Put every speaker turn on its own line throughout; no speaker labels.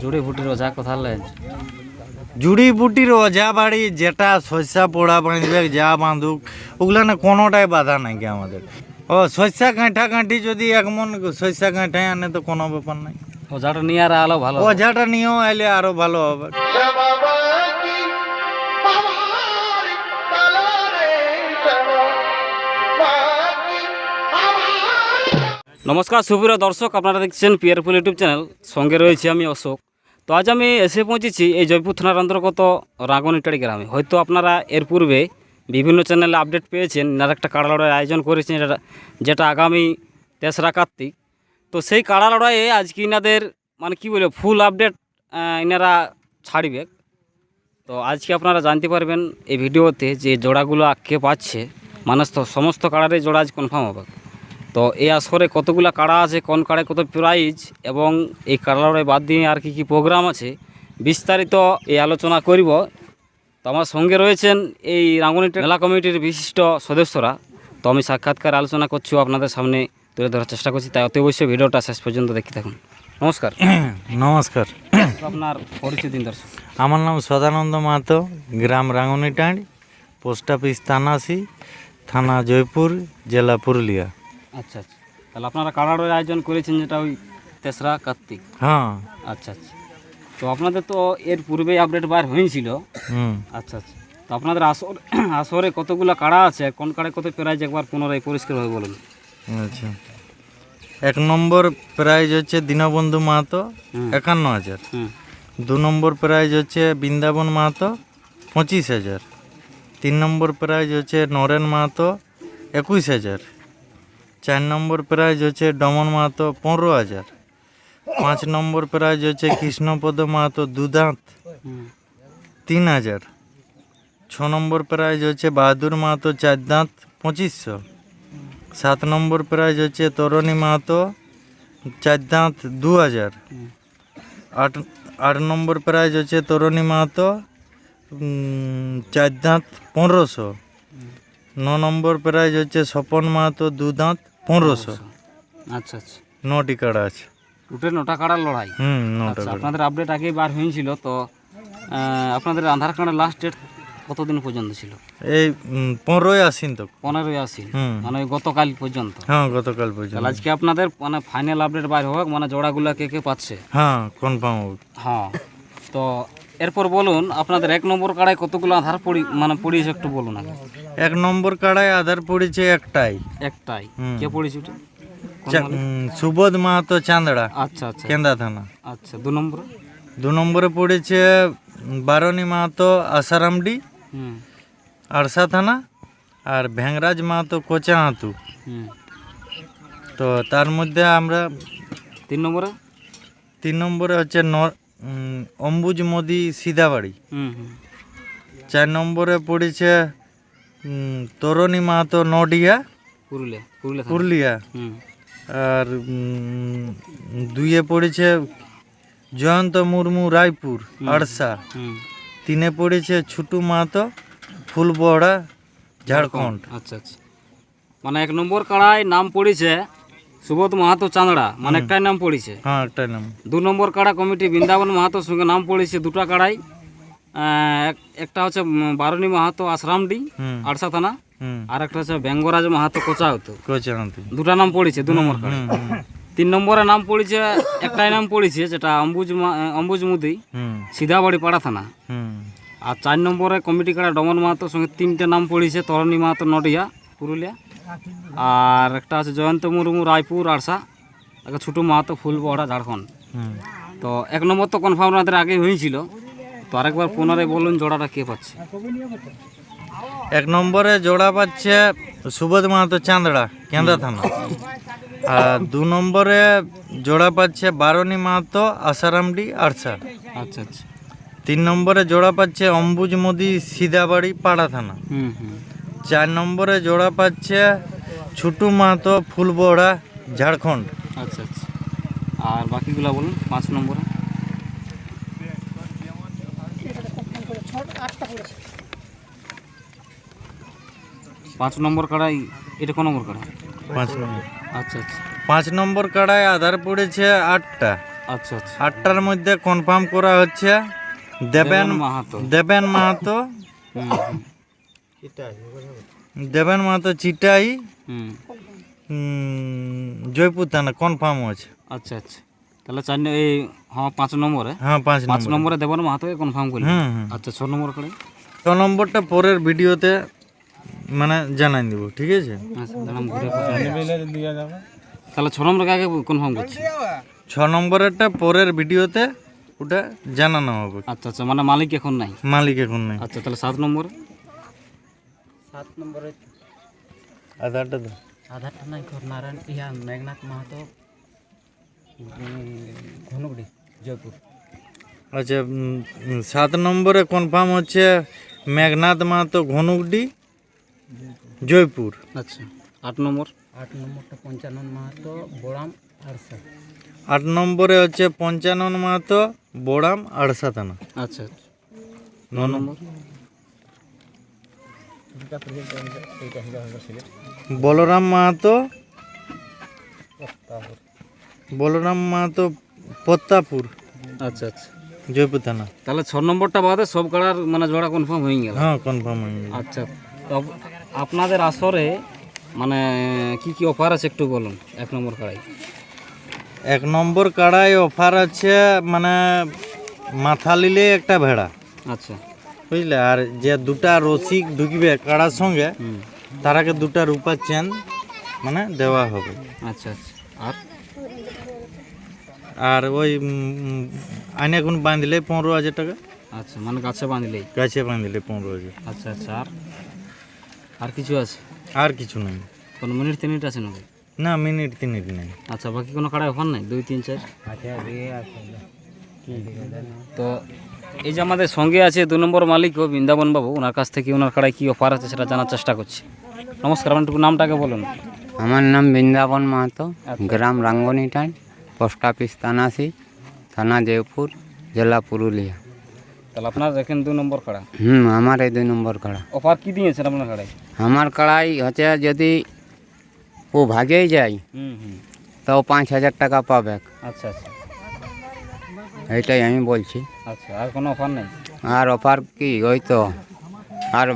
জুড়ে ফুটির ওঝা কথা লেন
জুড়ি বুটির অজা বাড়ি যেটা শস্যা পোড়া বাঁধবে যা বাঁধুক ওগুলো না কোনোটাই বাধা নাই কি আমাদের। ও শস্যা কাঁঠা কাঁঠি যদি একমন শস্যা কাঁঠাই আনে তো কোনো ব্যাপার নাই।
ওঝাটা নিয়ে আর আলো ভালো
অজাটা নিয়েও আইলে আরও ভালো হবে।
নমস্কার সুপ্রিয় দর্শক আপনারা দেখছেন পিয়ারফুল ইউটিউব চ্যানেল। সঙ্গে রয়েছি আমি অশোক। তো আজ আমি এসে পৌঁছেছি এই জয়পুর থানার অন্তর্গত রাগনিটারি গ্রামে। হয়তো আপনারা এর পূর্বে বিভিন্ন চ্যানেলে আপডেট পেয়েছেন ইনারা একটা কাড়া লড়াইয়ের আয়োজন করেছেন, যেটা যেটা আগামী তেসরা কার্তিক। তো সেই কাড়া লড়াইয়ে আজকে ইনাদের মানে কি বলে ফুল আপডেট ইনারা ছাড়বে। তো আজকে আপনারা জানতে পারবেন এই ভিডিওতে যে জোড়াগুলো কে পাচ্ছে মানুষ তো সমস্ত কাড়ারে জোড়া আজ কনফার্ম হবে। তো এই আসরে কতগুলো কাড়া আছে কোন কাড়ায় কত প্রাইজ এবং এই কাড়ালড়াই বাদ দিয়ে আর কি কি প্রোগ্রাম আছে বিস্তারিত এই আলোচনা করব। তো আমার সঙ্গে রয়েছেন এই রাঙ্গুনিটা মেলা কমিটির বিশিষ্ট সদস্যরা। তো আমি সাক্ষাৎকার আলোচনা করছি আপনাদের সামনে তুলে ধরার চেষ্টা করছি তাই অতি অবশ্যই ভিডিওটা শেষ পর্যন্ত দেখতে থাকুন। নমস্কার।
নমস্কার।
আপনার পরিচয় দিন দর্শক।
আমার নাম সদানন্দ মাহাতো গ্রাম রাঙ্গুনিটাঁড় পোস্ট অফিস তানাসি থানা জয়পুর জেলা পুরুলিয়া।
আচ্ছা আচ্ছা। তাহলে আপনারা কাড়াড়ের আয়োজন করেছেন যেটা ওই তেসরা কার্তিক?
হ্যাঁ।
আচ্ছা আচ্ছা। তো আপনাদের তো এর পূর্বেই আপডেট বার হয়েছিল। আচ্ছা আচ্ছা। তো আপনাদের আসর আসরে কতগুলো কাড়া আছে? কোন কাড়ায় কত প্রাইজ একবার পুনরায় পরিষ্কারভাবে বলুন।
আচ্ছা। এক নম্বর প্রাইজ হচ্ছে দীনবন্ধু মাহাতো একান্ন হাজার। দু নম্বর প্রাইজ হচ্ছে বৃন্দাবন মাহাতো পঁচিশ হাজার। তিন নম্বর প্রাইজ হচ্ছে নরেন মাহাতো একুশ হাজার। চার নম্বর প্রাইজ হচ্ছে ডমন মাহাতো পনেরো হাজার। পাঁচ নম্বর প্রাইজ হচ্ছে কৃষ্ণপদ মাহাতো দুদাঁত তিন হাজার। ছ নম্বর প্রাইজ হচ্ছে বাহাদুর মাহাতো চার দাঁত পঁচিশশো। সাত নম্বর প্রাইজ হচ্ছে তরণী মাহাতো চার দাঁত দু হাজার। আট আট নম্বর প্রাইজ হচ্ছে তরণী মাহাতো চার দাঁত পনেরোশো। ন নম্বর প্রাইজ হচ্ছে স্বপন মাহাতো দু দাঁত পনেরোশো।
আচ্ছা আচ্ছা।
নটি কাড়া আছে।
উঠে নটা কাড়ার লড়াই।
হুম নটা
আচ্ছা আপনাদের আপডেট আগেই বার হয়েছিল তো আপনাদের আধার কার্ডের লাস্ট ডেট কতদিন পর্যন্ত ছিল?
এই পনেরোই আসিন তো।
পনেরোই
হুম।
মানে গতকাল পর্যন্ত।
হ্যাঁ গতকাল পর্যন্ত।
আজকে আপনাদের মানে ফাইনাল আপডেট বার হোক মানে জোড়াগুলো কে কে পাচ্ছে?
হ্যাঁ কনফার্ম হবে
হ্যাঁ। তো এরপর বলুন আপনাদের এক নম্বর কাড়ায় কতগুলো আধার পড়ি মানে পড়িয়েছে একটু বলুন আগে।
এক নম্বর কাড়ায় আধার পড়েছে একটাই।
একটাই। কে পড়েছে ওটা?
সুবোধ মাহাতো চান্দড়া
আচ্ছা আচ্ছা।
কেন্দা থানা।
আচ্ছা দু নম্বর?
দু নম্বরে পড়েছে বারণী মাহাতো আসারামডি আরসা থানা আর ভ্যাংরাজ মাহাতো কোচাহাতু। তো তার মধ্যে আমরা
তিন নম্বরে?
তিন নম্বরে হচ্ছে অম্বুজ মোদি
হুম।
চার নম্বরে পড়েছে তরণী মাহাতো নডিয়া।
পুরুলিয়া পুরুলিয়া
পুরুলিয়া? আর দুইয়ে পড়েছে জয়ন্ত মুর্মু রায়পুর আড়সা। তিনে পড়েছে ছুটু মাহাতো ফুলবহড়া ঝাড়খণ্ড।
আচ্ছা আচ্ছা। মানে এক নম্বর কাড়ায় নাম পড়েছে সুবোধ মাহাতো চাঁদড়া। মানে একটাই নাম পড়েছে।
হ্যাঁ একটা নাম।
দু নম্বর কাড়া কমিটি বৃন্দাবন মাহাতোর সঙ্গে নাম পড়েছে দুটা কাড়াই। একটা হচ্ছে বারুণী মাহাতো আশ্রামডি আড়সা থানা আর একটা হচ্ছে বেঙ্গরাজ মাহাতো কোচা হতো দুটা নাম পড়েছে দু নম্বর তিন নম্বরে নাম পড়েছে একটাই নাম পড়েছে যেটা অম্বুজ অম্বুজ মুদি সিধাবাড়ি পাড়া থানা। আর চার নম্বরে কমিটি কাড়া ডমন মাহাতোর সঙ্গে তিনটে নাম পড়েছে তরণী মাহাতো নডিয়া পুরুলিয়া। আর একটা আছে জয়ন্ত মুর্মু রায়পুর আড়সা একটা ছোটো মাহাতো ফুলবহড়া ঝাড়খণ্ড। তো এক নম্বর তো কনফার্ম আমাদের আগে হয়েছিল। তো আরেকবার পুনরায় বলুন জোড়াটা কে পাচ্ছে?
এক নম্বরে জোড়া পাচ্ছে সুবোধ মাহাতো চান্দড়া কেন্দ্রা থানা। আর দু নম্বরে জোড়া পাচ্ছে বারণী মাহাতো আসারামডি আরসা।
আচ্ছা আচ্ছা।
তিন নম্বরে জোড়া পাচ্ছে অম্বুজ মোদি সিধাবাড়ি পাড়া থানা। চার নম্বরে জোড়া পাচ্ছে ছুটু মাহাতো ফুলবড়া ঝাড়খণ্ড।
আচ্ছা আচ্ছা। আর বাকিগুলো বলুন পাঁচ নম্বরে? পাঁচ নম্বর কাড়াই এটা কোন নম্বর কাড়া
পাঁচ নম্বর।
আচ্ছা আচ্ছা।
পাঁচ নম্বর কাড়ায় আধার পড়েছে আটটা।
আচ্ছা আচ্ছা।
আটটার মধ্যে কনফার্ম করা হচ্ছে দেবেন
মাহাতো।
দেবেন মাহাতো। দেবেন মাহাতো চিটাই।
হুম।
জয়পুর থানা কনফার্ম আছে
আচ্ছা আচ্ছা। তাহলে চার এই হ্যাঁ পাঁচ নম্বরে?
হ্যাঁ পাঁচ
পাঁচ
নম্বরে।
দেবেন মাহাতোকে কনফার্ম করি
হুম হুম।
আচ্ছা ছ নম্বর করে
ছ নম্বরটা পরের ভিডিওতে মানে জানাই দিব ঠিক আছে?
আচ্ছা তাহলে ছ নম্বর আগে কনফার্ম করছি।
ছ নম্বরেরটা পরের ভিডিওতে ওটা জানানো হবে।
আচ্ছা আচ্ছা মানে মালিক এখন নাই?
মালিক এখন নেই।
আচ্ছা তাহলে সাত নম্বর?
সাত নম্বরে
আধারটা দাও।
আধারটা নাই ঘর নারায়ণ ইয়া মেঘনাথ মাহাতো ঘনগুড়ি জয়পুর।
আচ্ছা সাত নম্বরে কনফার্ম হচ্ছে মেঘনাথ মাহাতো ঘনুকডি জয়পুর।
আচ্ছা আট নম্বর।
আট নম্বরটা পঞ্চানন মাহাতো বোড়াম আড়সা
আট নম্বরে হচ্ছে পঞ্চানন মাহাতো বোড়াম আড়সা থানা
আচ্ছা আচ্ছা। ন নম্বর।
বলরাম মাহাতো বলরাম মাহাতো পত্তাপুর
আচ্ছা আচ্ছা।
জয়পুর থানা।
তাহলে ছ নম্বরটা বাদে সব কাড়ার মানে জোড়া কনফার্ম হয়ে গেল।
হ্যাঁ কনফার্ম হয়ে গেল।
আচ্ছা আপনাদের আসরে মানে কি কি অফার আছে একটু বলুন এক নম্বর কাড়াই।
এক নম্বর কাড়ায় অফার আছে মানে মাথা লিলে একটা ভেড়া।
আচ্ছা।
বুঝলে? আর যে দুটা রসিক ঢুকবে কাড়ার সঙ্গে তারাকে দুটা রূপার চেন মানে দেওয়া হবে।
আচ্ছা আচ্ছা। আর?
আর ওই আইনে এখন বাঁধলে পনেরো হাজার টাকা।
আচ্ছা মানে গাছে বাঁধলেই।
গাছে বাঁধলে পনেরো হাজার।
আচ্ছা আচ্ছা। আর? আর কিছু আছে?
আর কিছু নেই।
কোনো মিনিট তিনিট আছে নাকি?
না মিনিট তিনিট নেই।
আচ্ছা বাকি কোনো কাড়াই অফার নাই? দুই তিন চার?
আচ্ছা
তো এই যে আমাদের সঙ্গে আছে দু নম্বর মালিক ও বৃন্দাবন বাবু ওনার কাছ থেকে ওনার কাড়ায় কী অফার আছে সেটা জানার চেষ্টা করছি। নমস্কার আমার একটু নামটাকে বলুন।
আমার নাম বৃন্দাবন মাহাতো গ্রাম রাঙ্গনিটান পোস্ট অফিস তানাসি থানা জয়পুর জেলা পুরুলিয়া।
তাহলে আপনার দেখেন দু নম্বর কাড়া।
হুম আমার এই দুই নম্বর কাড়া।
অফার কি দিয়েছেন আপনার কাড়ায়?
আমার কাড়াই হচ্ছে যদি ও ভাগেই যায়
হুম হুম।
তাও পাঁচ হাজার টাকা পাবে।
আচ্ছা আচ্ছা।
এইটাই আমি বলছি।
আচ্ছা আর কোনো অফার নেই?
আর অফার কি ওই তো। আর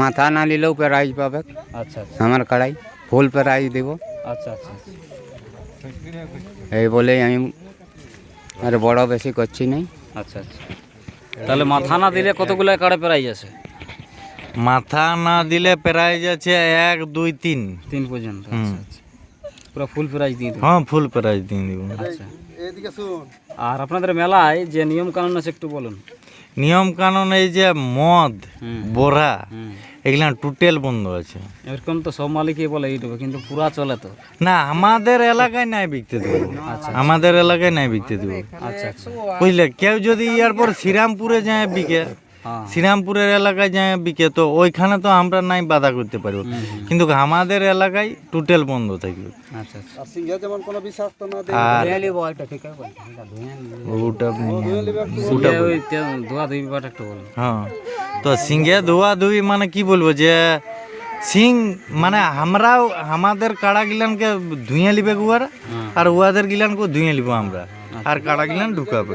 মাথা না নিলেও প্রাইজ পাবে।
আচ্ছা আচ্ছা।
আমার কাড়াই ফুল প্রাইজ দেব।
আচ্ছা আচ্ছা।
এই বলেই আমি আর বড় বেশি করছি নাই।
আচ্ছা আচ্ছা। তাহলে মাথা না দিলে কতগুলো কাড়ে প্রাইজ আছে?
মাথা না দিলে প্রাইজ আছে এক দুই তিন।
তিন পর্যন্ত আচ্ছা আচ্ছা। পুরো ফুল প্রাইজ দিয়ে
হ্যাঁ ফুল প্রাইজ দিয়ে দিব।
আচ্ছা। আর আপনাদের মেলায় যে নিয়ম কানুন আছে একটু বলুন।
নিয়ম কানুন এই যে মদ বোরা এগুলা টোটাল বন্ধ আছে।
এরকম তো সব মালিকই বলে এইটুকু কিন্তু পুরা চলে তো।
না আমাদের এলাকায় নাই বিকতে দেবো। আমাদের এলাকায় নাই বিকতে দেবো।
আচ্ছা আচ্ছা।
বুঝলে কেউ যদি ইয়ার পর শ্রীরামপুরে যায় বিকে শ্রীরামপুরের এলাকায় যে বিকে তো ওইখানে তো আমরা নাই বাধা করতে পারব। কিন্তু আমাদের এলাকায় টোটাল বন্ধ থাকবে।
আচ্ছা আচ্ছা।
হ্যাঁ। তো সিংহে ধোয়া ধুই মানে কি বলব যে সিং মানে আমরাও আমাদের কাড়া গিলানকে ধুয়ে লিবে উয়ারা আর উহাদের গিলানকে ধুয়ে লিব আমরা। আর কাড়া গিলান ঢুকাবে।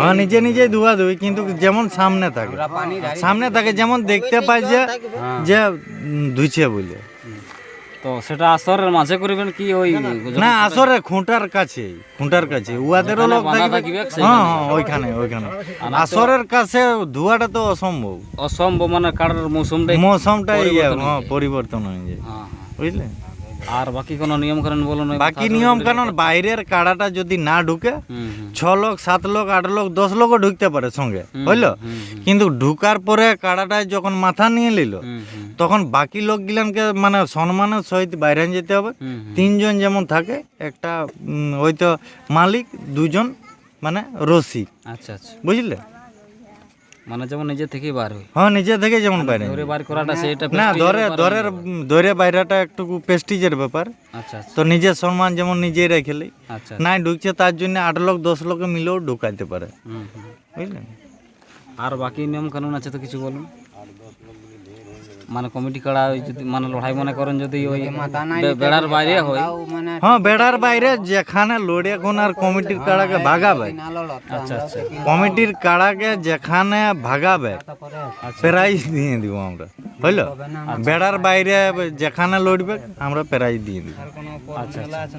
হ্যাঁ নিজে নিজে ধোয়া ধুই কিন্তু যেমন সামনে থাকে। সামনে থাকে যেমন দেখতে পাই যে যে ধুইছে বলে
তো সেটা আসরের মাঝে করবেন কি ওই
না আসরে খুঁটার কাছে খুঁটার কাছে। উয়াদেরও লোক থাকবে হ্যাঁ হ্যাঁ ওইখানে ওইখানে। আসরের কাছে ধোয়াটা তো অসম্ভব।
অসম্ভব মানে কারোর মৌসুমটাই
মৌসুমটা ইয়ে হ্যাঁ পরিবর্তন হয়ে যায়।
হ্যাঁ, হ্যাঁ।
বুঝলে
আর বাকি কোনো নিয়ম কানুন বলুন ওই
বাকি নিয়ম কানুন বাইরের কাড়াটা যদি না ঢুকে ছ লোক সাত লোক আট লোক দশ লোকও ঢুকতে পারে সঙ্গে বুঝলো কিন্তু ঢুকার পরে কাড়াটায় যখন মাথা নিয়ে নিল তখন বাকি লোক গিলানকে মানে সম্মানের সহিত বাইরে যেতে হবে। তিনজন যেমন থাকে একটা উম, হয়তো মালিক দুজন মানে রসি
আচ্ছা আচ্ছা।
বুঝলে?
মানে যেমন নিজে থেকেই বার হয়
হ্যাঁ নিজে থেকে যেমন বাইরে
ধরে বার করাটা সেটা
না ধরে ধরে ধরে বাইরেটা একটু প্রেস্টিজের ব্যাপার।
আচ্ছা আচ্ছা।
তো নিজের সম্মান যেমন নিজেই রেখেলি
আচ্ছা
নাই ঢুকছে তার জন্য আট লোক দশ লোকে মিলেও ঢুকাইতে পারে।
হুম হুম।
বুঝলেন?
আর বাকি নিয়ম কানুন আছে তো কিছু বলুন? মানে কমিটি কাড়া ওই যদি মানে লড়াই মনে করেন যদি ওই বেড়ার বাইরে হয়।
মানে
হ্যাঁ বেড়ার বাইরে যেখানে লড়ে কোন আর কমিটির কাড়াকে ভাগাবে
আচ্ছা আচ্ছা।
কমিটির কাড়াকে যেখানে ভাগাবে প্রাইজ দিয়ে দিব আমরা বুঝলো বেড়ার বাইরে যেখানে লড়বে আমরা প্রাইজ দিয়ে দিব।
আচ্ছা আচ্ছা।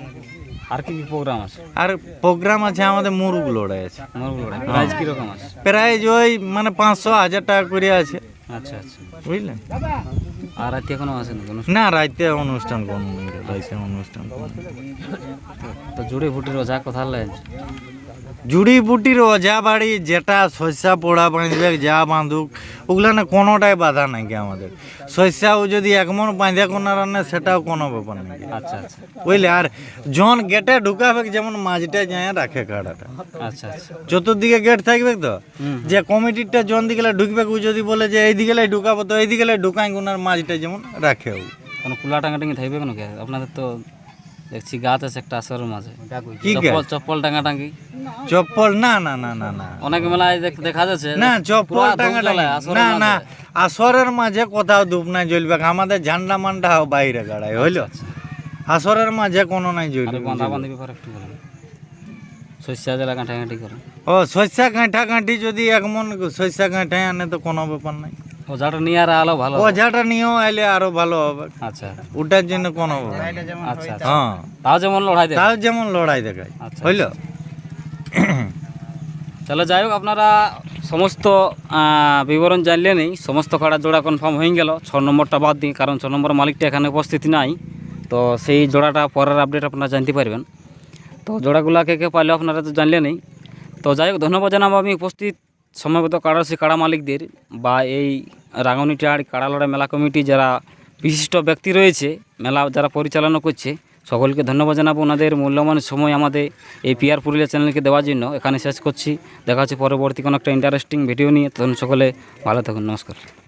আর কি কি প্রোগ্রাম আছে?
আর প্রোগ্রাম আছে আমাদের মুরুগ লড়াই আছে।
মোর লড়াই। প্রাইজ কীরকম আছে?
প্রাইজ ওই মানে পাঁচশো হাজার টাকা করে আছে।
আচ্ছা আচ্ছা
বুঝলেন
আর রাতে এখনও আছে নাকি অনুষ্ঠান?
না রাতে অনুষ্ঠান কোনো রাইতে অনুষ্ঠান কোনো।
তো জুড়ে ফুটির যা কথা লেন
জুড়ি বুটির ওঝা বাড়ি যেটা শস্যা পোড়া বাঁধবে যা বাঁধুক ওগুলা না কোনোটাই বাধা নাই কি আমাদের। শস্যাও যদি একমন বাঁধে কোনো রান্না সেটাও কোনো ব্যাপার নাই
আচ্ছা আচ্ছা।
বুঝলে? আর জন গেটে ঢুকাবে যেমন মাঝটা যায় রাখে কাড়াটা।
আচ্ছা আচ্ছা।
চতুর্দিকে গেট থাকবে তো? যে কমিটিটা জন দিকে ঢুকবে ও যদি বলে যে এই দিকে ঢুকাবো তো এই দিকে ঢুকাই গুনার মাঝটা যেমন রাখে ও।
কোনো কুলা টাঙ্গাটাঙ্গি থাকবে কেন কে? আপনাদের তো দেখছি গাছ আছে একটা আসরের মাঝে
কি গাছ?
চপ্পল টাঙ্গা টাঙ্গাটাঙ্গি
চপ্পল? না না না না না।
অনেক মেলায় দেখ- যাচ্ছে।
না চপ্পল টাঙ্গা
জ্বলে
না। না আসরের মাঝে কোথাও ধূপ নাই জ্বলবে। আমাদের ঝান্ডা মান্ডা বাইরে গাড়াই হইল? আসরের মাঝে কোনো নাই জ্বলবে
বাঁধা বাঁধি ব্যাপার একটু বলেন। শস্যা জেলা কাঁটাকাঁটি করে।
ও শস্যা কাঁঠা কাঁঠি যদি একমন শস্যা কাঁঠাই আনে তো কোনো ব্যাপার নাই।
ওঝাটা নিয়ে আর আলো ভালো
ওঝাটা নিয়েও আইলে আরও ভালো হবে।
আচ্ছা।
ওটার জন্য কোনো
আচ্ছা আচ্ছা।
হ্যাঁ।
তাও যেমন লড়াই দেয়
তাও যেমন লড়াই দেখায়।
আচ্ছা।
হইল?
তাহলে যাই হোক আপনারা সমস্ত বিবরণ জানলে নেই। সমস্ত কাড়া জোড়া কনফার্ম হয়ে গেল। ছ নম্বরটা বাদ দিই কারণ ছ নম্বর মালিকটা এখানে উপস্থিত নাই। তো সেই জোড়াটা পরের আপডেট আপনারা জানতে পারবেন। তো জোড়াগুলা কে কে পাইলে আপনারা তো জানলে নেই। তো যাই হোক ধন্যবাদ জানাব আমি উপস্থিত সময়গত কাড়া সে কাড়া মালিকদের বা এই রাঙনিটার কাড়ালড়া মেলা কমিটি যারা বিশিষ্ট ব্যক্তি রয়েছে, মেলা যারা পরিচালনা করছে, সকলকে ধন্যবাদ জানাব। ওনাদের মূল্যবান সময় আমাদের এই পিআর পুরুলিয়া চ্যানেলকে দেওয়ার জন্য এখানে শেষ করছি। দেখা হচ্ছে পরবর্তী কোনো একটা ইন্টারেস্টিং ভিডিও নিয়ে। তখন সকলে ভালো থাকুন, নমস্কার।